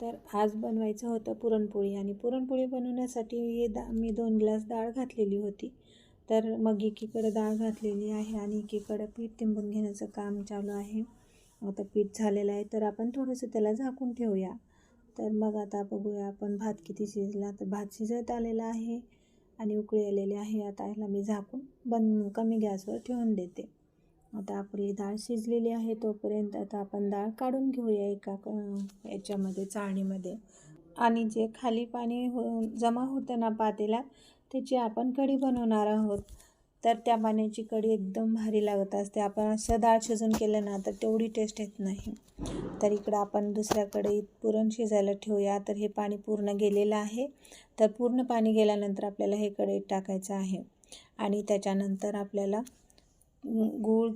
तर आज बनवायचं होतं पुरणपोळी आणि पुरणपोळी बनवण्यासाठी हे दा मी दोन ग्लास डाळ घातलेली होती. तर मग एकीकडे डाळ घातलेली आहे आणि एकीकडे पीठ तिंबून घेण्याचं काम चालू आहे. आता पीठ झालेलं आहे तर आपण थोडंसं त्याला झाकून ठेवूया. तर मग आता बघूया आपण भात किती शिजला तर भात शिजत आलेला आहे आणि उकळी आलेली आहे. आता ह्याला मी झाकून बंद कमी गॅसवर ठेवून देते. आता आपली डाळ शिजलेली आहे तोपर्यंत आता आपण डाळ काढून घेऊया एका क- याच्यामध्ये चाळणीमध्ये. आणि जे खाली पाणी हो जमा होतं ना पातेला त्याची आपण कढी बनवणार आहोत. तर त्या पाण्याची कढी एकदम भारी लागत असते. आपण असं डाळ शिजून केलं ना तर तेवढी टेस्ट येत नाही. तर इकडं आपण दुसऱ्या कढईत पुरण शिजायला ठेवूया. तर हे पाणी पूर्ण गेलेलं आहे. तर पूर्ण पाणी गेल्यानंतर आपल्याला हे कढईत टाकायचं आहे. आणि त्याच्यानंतर आपल्याला गूळ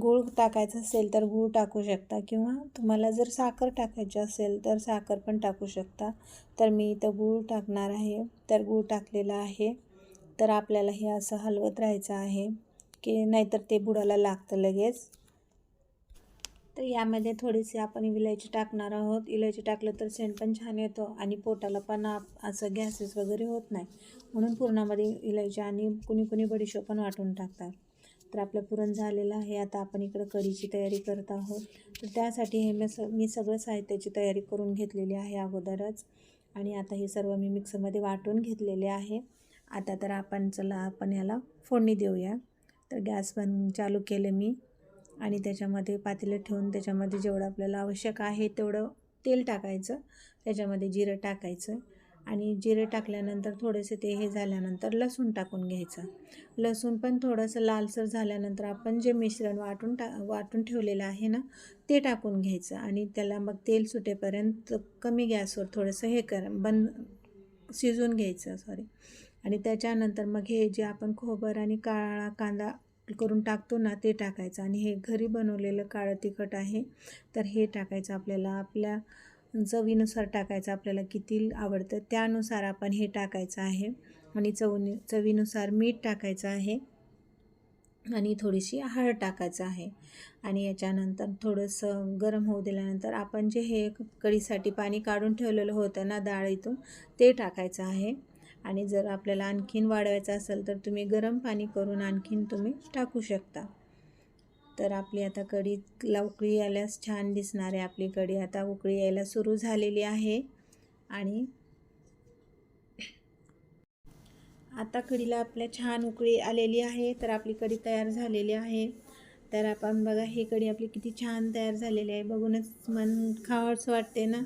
गूळ टाकायचं असेल तर गूळ टाकू शकता किंवा तुम्हाला जर साखर टाकायची असेल तर साखर पण टाकू शकता. तर मी इथं गूळ टाकणार आहे. तर गूळ टाकलेला आहे. तर आपल्याला हे असं हलवत राहायचं आहे की नाहीतर ते बुडाला लागतं लगेच. तर यामध्ये थोडीशी आपण इलायची टाकणार आहोत. इलायची टाकलं तर सेंट पण छान येतो आणि पोटाला पण आप- असं गॅसेस वगैरे होत नाही. म्हणून पुरणामध्ये इलायची आणि कुणी कुणी बडीशो पण वाटून टाकतात. तर आपलं पुरण झालेलं आहे. आता आपण इकडं कढीची तयारी करत आहोत. तर त्यासाठी हे मी स मी सगळं साहित्याची तयारी करून घेतलेली आहे अगोदरच. आणि आता हे सर्व मी मिक्सरमध्ये वाटून घेतलेले आहे. आता तर आपण चला आपण याला फोडणी देऊया. तर गॅस बंद चालू केले मी. आणि त्याच्यामध्ये पातेलं ठेवून त्याच्यामध्ये जेवढं आपल्याला आवश्यक आहे तेवढं तेल टाकायचं. त्याच्यामध्ये जिरं टाकायचं. आणि जिरे टाकल्यानंतर थोडेसे ते हे झाल्यानंतर लसूण टाकून घ्यायचं. लसूण पण थोडंसं लालसर झाल्यानंतर आपण जे मिश्रण वाटून टा वाटून ठेवलेलं आहे ना ते टाकून घ्यायचं आणि त्याला मग तेल सुटेपर्यंत कमी गॅसवर थोडंसं हे कर बंद शिजून घ्यायचं सॉरी आणि त्याच्यानंतर मग हे जे आपण खोबर आणि काळा कांदा करून टाकतो ना ते टाकायचं. आणि हे घरी बनवलेलं काळं तिखट आहे तर हे टाकायचं आपल्याला आपल्या चवीनुसार टाकायचं आपल्याला किती आवडतं त्यानुसार आपण हे टाकायचं आहे. आणि चवनी चवीनुसार मीठ टाकायचं आहे. आणि थोडीशी हळद टाकायचं आहे. आणि याच्यानंतर थोडंसं गरम होऊ दिल्यानंतर आपण जे हे कढीसाठी पाणी काढून ठेवलेलं होतं ना डाळीतून ते टाकायचं आहे. आणि जर आपल्याला आणखीन वाढवायचं असेल तर तुम्ही गरम पाणी करून आणखीन तुम्ही टाकू शकता. तर आपली आता कढीला उकळी यायलाच छान दिसणार आहे आपली कढी. आता उकळी यायला सुरू झालेली आहे. आणि आता कढीला आपल्या छान उकळी आलेली आहे. तर आपली कढी तयार झालेली आहे. तर आपण बघा ही कढी आपली किती छान तयार झालेली आहे. बघूनच मन खावंसं वाटते ना?